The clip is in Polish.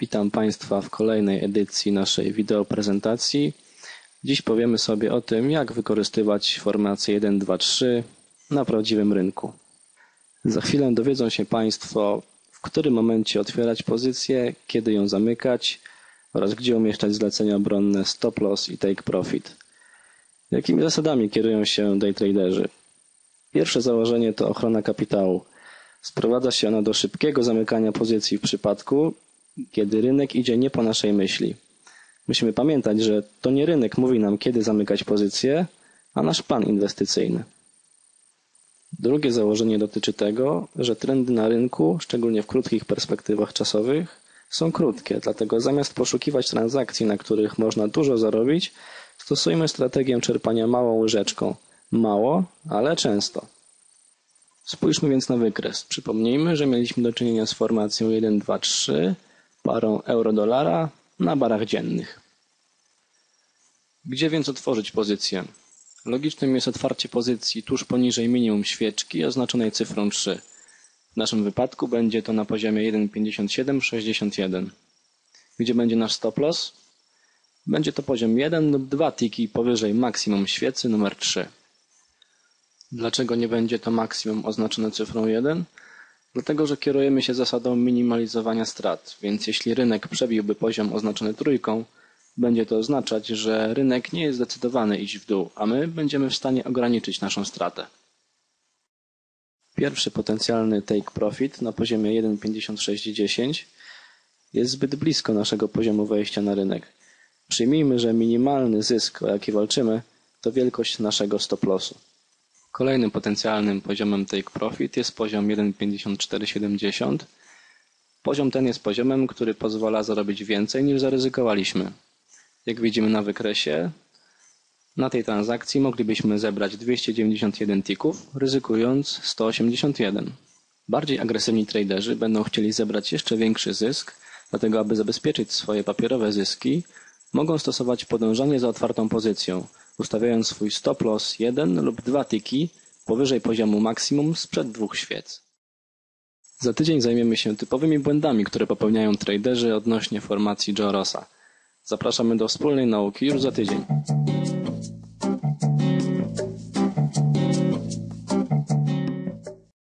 Witam Państwa w kolejnej edycji naszej wideoprezentacji. Dziś powiemy sobie o tym, jak wykorzystywać formację 1, 2, 3 na prawdziwym rynku. Za chwilę dowiedzą się Państwo, w którym momencie otwierać pozycję, kiedy ją zamykać oraz gdzie umieszczać zlecenia obronne stop loss i take profit. Jakimi zasadami kierują się daytraderzy? Pierwsze założenie to ochrona kapitału. Sprowadza się ona do szybkiego zamykania pozycji w przypadku, kiedy rynek idzie nie po naszej myśli. Musimy pamiętać, że to nie rynek mówi nam, kiedy zamykać pozycję, a nasz plan inwestycyjny. Drugie założenie dotyczy tego, że trendy na rynku, szczególnie w krótkich perspektywach czasowych, są krótkie, dlatego zamiast poszukiwać transakcji, na których można dużo zarobić, stosujmy strategię czerpania małą łyżeczką. Mało, ale często. Spójrzmy więc na wykres. Przypomnijmy, że mieliśmy do czynienia z formacją 1, 2, 3, parą euro-dolara na barach dziennych. Gdzie więc otworzyć pozycję? Logicznym jest otwarcie pozycji tuż poniżej minimum świeczki oznaczonej cyfrą 3. W naszym wypadku będzie to na poziomie 1,5761. Gdzie będzie nasz stop loss? Będzie to poziom 1 lub 2 tiki powyżej maksimum świecy numer 3. Dlaczego nie będzie to maksimum oznaczone cyfrą 1? Dlatego, że kierujemy się zasadą minimalizowania strat, więc jeśli rynek przebiłby poziom oznaczony trójką, będzie to oznaczać, że rynek nie jest zdecydowany iść w dół, a my będziemy w stanie ograniczyć naszą stratę. Pierwszy potencjalny take profit na poziomie 1,5610 jest zbyt blisko naszego poziomu wejścia na rynek. Przyjmijmy, że minimalny zysk, o jaki walczymy, to wielkość naszego stop lossu. Kolejnym potencjalnym poziomem take profit jest poziom 1,5470. Poziom ten jest poziomem, który pozwala zarobić więcej niż zaryzykowaliśmy. Jak widzimy na wykresie, na tej transakcji moglibyśmy zebrać 291 tików, ryzykując 181. Bardziej agresywni traderzy będą chcieli zebrać jeszcze większy zysk, dlatego aby zabezpieczyć swoje papierowe zyski, mogą stosować podążanie za otwartą pozycją, ustawiając swój stop loss 1 lub 2 tiki powyżej poziomu maksimum sprzed dwóch świec. Za tydzień zajmiemy się typowymi błędami, które popełniają traderzy odnośnie formacji Joe Rossa. Zapraszamy do wspólnej nauki już za tydzień.